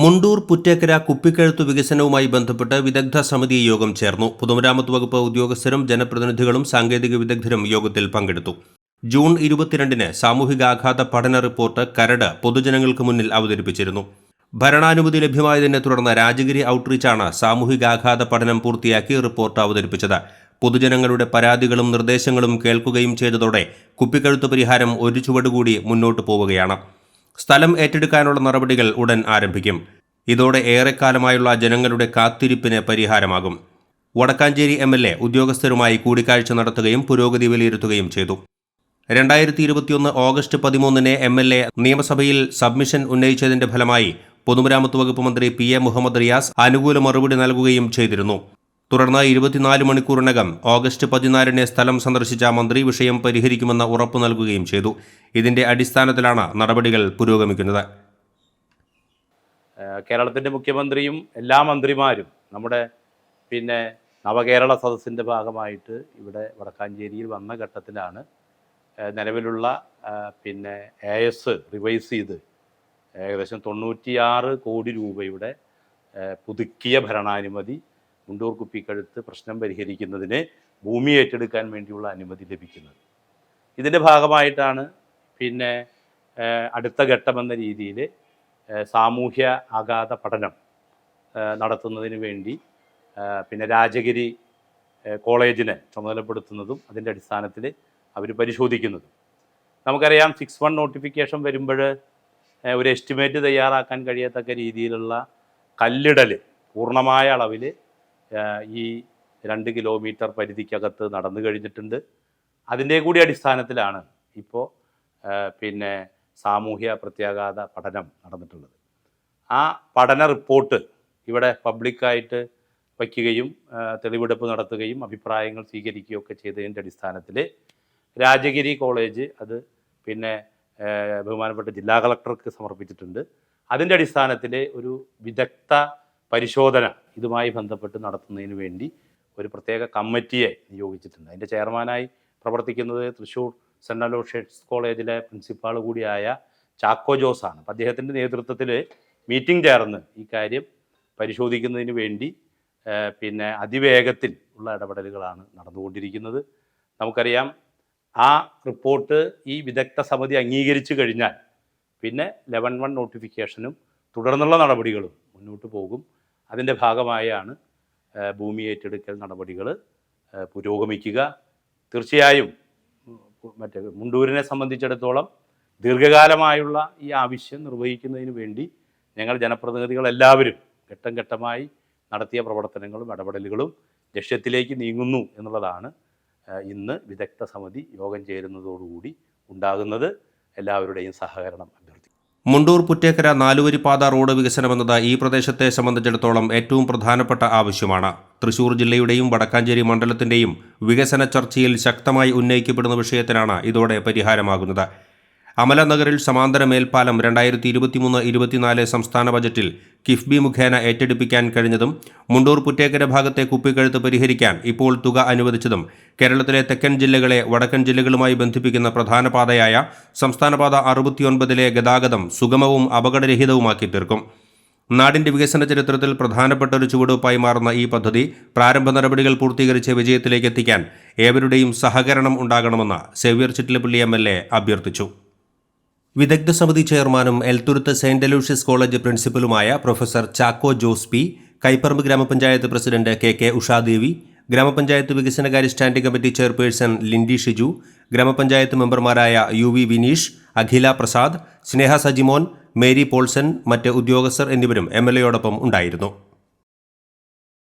മുണ്ടൂർ പുറ്റേക്കര കുപ്പിക്കഴുത്ത് വികസനവുമായി ബന്ധപ്പെട്ട് വിദഗ്ധ സമിതി യോഗം ചേർന്നു. പൊതുമരാമത്ത് വകുപ്പ് ഉദ്യോഗസ്ഥരും ജനപ്രതിനിധികളും സാങ്കേതിക വിദഗ്ധരും യോഗത്തിൽ പങ്കെടുത്തു. ജൂൺ ഇരുപത്തിരണ്ടിന് സാമൂഹികാഘാത പഠന റിപ്പോർട്ട് കരട് പൊതുജനങ്ങൾക്ക് മുന്നിൽ അവതരിപ്പിച്ചിരുന്നു. ഭരണാനുമതി ലഭ്യമായതിനെ തുടർന്ന് രാജഗിരി ഔട്ട്റീച്ചാണ് സാമൂഹികാഘാത പഠനം പൂർത്തിയാക്കി റിപ്പോർട്ട് അവതരിപ്പിച്ചത്. പൊതുജനങ്ങളുടെ പരാതികളും നിർദ്ദേശങ്ങളും കേൾക്കുകയും ചെയ്തതോടെ കുപ്പിക്കഴുത്ത് പരിഹാരം ഒരു ചുവടുകൂടി മുന്നോട്ടു പോവുകയാണ്. സ്ഥലം ഏറ്റെടുക്കാനുള്ള നടപടികൾ ഉടൻ ആരംഭിക്കും. ഇതോടെ ഏറെക്കാലമായുള്ള ജനങ്ങളുടെ കാത്തിരിപ്പിന് പരിഹാരമാകും. വടക്കാഞ്ചേരി എം എൽ എ ഉദ്യോഗസ്ഥരുമായി കൂടിക്കാഴ്ച നടത്തുകയും പുരോഗതി വിലയിരുത്തുകയും ചെയ്തു. രണ്ടായിരത്തി ഇരുപത്തിയൊന്ന് ഓഗസ്റ്റ് പതിമൂന്നിന് എം എൽ എ നിയമസഭയിൽ സബ്മിഷൻ ഉന്നയിച്ചതിന്റെ ഫലമായി പൊതുമരാമത്ത് വകുപ്പ് മന്ത്രി പി എ മുഹമ്മദ് റിയാസ് അനുകൂല മറുപടി നൽകുകയും ചെയ്തിരുന്നു. തുടർന്ന് ഇരുപത്തിനാല് മണിക്കൂറിനകം ഓഗസ്റ്റ് പതിനാലിന് സ്ഥലം സന്ദർശിച്ച മന്ത്രി വിഷയം പരിഹരിക്കുമെന്ന് ഉറപ്പു നൽകുകയും ചെയ്തു. ഇതിന്റെ അടിസ്ഥാനത്തിലാണ് നടപടികൾ പുരോഗമിക്കുന്നത്. കേരളത്തിന്റെ മുഖ്യമന്ത്രിയും എല്ലാ മന്ത്രിമാരും നമ്മുടെ പിന്നെ നവകേരള സദസ്സിന്റെ ഭാഗമായിട്ട് ഇവിടെ വടക്കാഞ്ചേരിയിൽ വന്ന ഘട്ടത്തിലാണ് നിലവിലുള്ള പിന്നെ എ എസ് റിവൈസ് ചെയ്ത് ഏകദേശം തൊണ്ണൂറ്റിയാറ് കോടി രൂപയുടെ പുതുക്കിയ ഭരണാനുമതി മുണ്ടൂർ കുപ്പിക്കഴുത്ത് പ്രശ്നം പരിഹരിക്കുന്നതിന് ഭൂമി ഏറ്റെടുക്കാൻ വേണ്ടിയുള്ള അനുമതി ലഭിക്കുന്നത്. ഇതിന്റെ ഭാഗമായിട്ടാണ് പിന്നെ അടുത്ത ഘട്ടമെന്ന രീതിയിൽ സാമൂഹ്യ ആഘാത പഠനം നടത്തുന്നതിന് വേണ്ടി പിന്നെ രാജഗിരി കോളേജിനെ ചുമതലപ്പെടുത്തുന്നതും അതിന്റെ അടിസ്ഥാനത്തിൽ അവർ പരിശോധിക്കുന്നതും. നമുക്കറിയാം സിക്സ് വൺ നോട്ടിഫിക്കേഷൻ വരുമ്പോൾ ഒരു എസ്റ്റിമേറ്റ് തയ്യാറാക്കാൻ കഴിയത്തക്ക രീതിയിലുള്ള കല്ലിടൽ പൂർണമായ അളവിൽ ഈ രണ്ട് കിലോമീറ്റർ പരിധിക്കകത്ത് നടന്നു കഴിഞ്ഞിട്ടുണ്ട്. അതിന്റെ കൂടി അടിസ്ഥാനത്തിലാണ് ഇപ്പോൾ പിന്നെ സാമൂഹ്യ പ്രത്യാഘാത പഠനം നടന്നിട്ടുള്ളത്. ആ പഠന റിപ്പോർട്ട് ഇവിടെ പബ്ലിക്കായിട്ട് വയ്ക്കുകയും തെളിവെടുപ്പ് നടത്തുകയും അഭിപ്രായങ്ങൾ സ്വീകരിക്കുകയും ഒക്കെ ചെയ്തതിന്റെ അടിസ്ഥാനത്തിൽ രാജഗിരി കോളേജ് അത് പിന്നെ ബഹുമാനപ്പെട്ട ജില്ലാ കളക്ടർക്ക് സമർപ്പിച്ചിട്ടുണ്ട്. അതിന്റെ അടിസ്ഥാനത്തിൽ ഒരു വിദഗ്ധ പരിശോധന ഇതുമായി ബന്ധപ്പെട്ട് നടത്തുന്നതിന് വേണ്ടി ഒരു പ്രത്യേക കമ്മിറ്റിയെ നിയോഗിച്ചിട്ടുണ്ട്. അതിന്റെ ചെയർമാനായി പ്രവർത്തിക്കുന്നത് തൃശ്ശൂർ സെൻട്രൽ അലോഷ്യസ് കോളേജിലെ പ്രിൻസിപ്പാൾ കൂടിയായ ചാക്കോ ജോസ് ആണ് അപ്പം അദ്ദേഹത്തിന്റെ നേതൃത്വത്തിൽ മീറ്റിംഗ് ചേർന്ന് ഈ കാര്യം പരിശോധിക്കുന്നതിന് വേണ്ടി പിന്നെ അതിവേഗത്തിൽ ഉള്ള ഇടപെടലുകളാണ് നടന്നുകൊണ്ടിരിക്കുന്നത്. നമുക്കറിയാം ആ റിപ്പോർട്ട് ഈ വിദഗ്ധ സമിതി അംഗീകരിച്ചു കഴിഞ്ഞാൽ പിന്നെ ലെവൻ വൺ നോട്ടിഫിക്കേഷനും തുടർന്നുള്ള നടപടികളും മുന്നോട്ട് പോകും. അതിന്റെ ഭാഗമായാണ് ഭൂമി ഏറ്റെടുക്കൽ നടപടികൾ പുരോഗമിക്കുക. തീർച്ചയായും മറ്റേ മുണ്ടൂരിനെ സംബന്ധിച്ചിടത്തോളം ദീർഘകാലമായുള്ള ഈ ആവശ്യം നിർവഹിക്കുന്നതിന് വേണ്ടി ഞങ്ങൾ ജനപ്രതിനിധികൾ എല്ലാവരും ഘട്ടം ഘട്ടമായി നടത്തിയ പ്രവർത്തനങ്ങളും ഇടപെടലുകളും ലക്ഷ്യത്തിലേക്ക് നീങ്ങുന്നു എന്നുള്ളതാണ് ഇന്ന് വിദഗ്ധ സമിതി യോഗം ചേരുന്നതോടുകൂടി ഉണ്ടാകുന്നത്. എല്ലാവരുടെയും സഹകരണം മുണ്ടൂർ പുറ്റേക്കര നാലുവരിപ്പാത റോഡ് വികസനമെന്നത് ഈ പ്രദേശത്തെ സംബന്ധിച്ചിടത്തോളം ഏറ്റവും പ്രധാനപ്പെട്ട ആവശ്യമാണ്. തൃശൂർ ജില്ലയുടെയും വടക്കാഞ്ചേരി മണ്ഡലത്തിന്റെയും വികസന ചർച്ചയിൽ ശക്തമായി ഉന്നയിക്കപ്പെടുന്ന വിഷയത്തിനാണ് ഇതോടെ പരിഹാരമാകുന്നത്. അമലനഗറിൽ സമാന്തര മേൽപ്പാലം രണ്ടായിരത്തി ഇരുപത്തിമൂന്ന് ഇരുപത്തിനാല് സംസ്ഥാന ബജറ്റിൽ കിഫ്ബി മുഖേന ഏറ്റെടുപ്പിക്കാൻ കഴിഞ്ഞതും മുണ്ടൂർ പുറ്റേക്കര ഭാഗത്തെ കുപ്പിക്കഴുത്ത് പരിഹരിക്കാൻ ഇപ്പോൾ തുക അനുവദിച്ചതും കേരളത്തിലെ തെക്കൻ ജില്ലകളെ വടക്കൻ ജില്ലകളുമായി ബന്ധിപ്പിക്കുന്ന പ്രധാന പാതയായ സംസ്ഥാനപാത അറുപത്തിയൊൻപതിലെ ഗതാഗതം സുഗമവും അപകടരഹിതവുമാക്കി തീർക്കും. നാടിന്റെ വികസന ചരിത്രത്തിൽ പ്രധാനപ്പെട്ട ഒരു ചുവടുവയ്പായി മാറുന്ന ഈ പദ്ധതി പ്രാരംഭ നടപടികൾ പൂർത്തീകരിച്ച് വിജയത്തിലേക്ക് എത്തിക്കാൻ ഏവരുടെയും സഹകരണം ഉണ്ടാകണമെന്ന് സേവ്യർ ചിറ്റിലപ്പള്ളി എ അഭ്യർത്ഥിച്ചു. വിദഗ്ധ സമിതി ചെയർമാനും എൽത്തുരുത്ത് സെയിന്റ് അലൂഷ്യസ് കോളേജ് പ്രിൻസിപ്പലുമായ പ്രൊഫസർ ചാക്കോ ജോസ് പി കൈപ്പറമ്പ് ഗ്രാമപഞ്ചായത്ത് പ്രസിഡന്റ് കെ കെ ഉഷാദേവി ഗ്രാമപഞ്ചായത്ത് വികസനകാര്യ standing committee chairperson Lindy Shiju ഗ്രാമപഞ്ചായത്ത് മെമ്പർമാരായ യു വി വിനീഷ് അഖില പ്രസാദ് സ്നേഹ സജിമോൻ മേരി പോൾസൺ മറ്റ് ഉദ്യോഗസ്ഥർ എന്നിവരും എം എൽ എയോടൊപ്പം ഉണ്ടായിരുന്നു.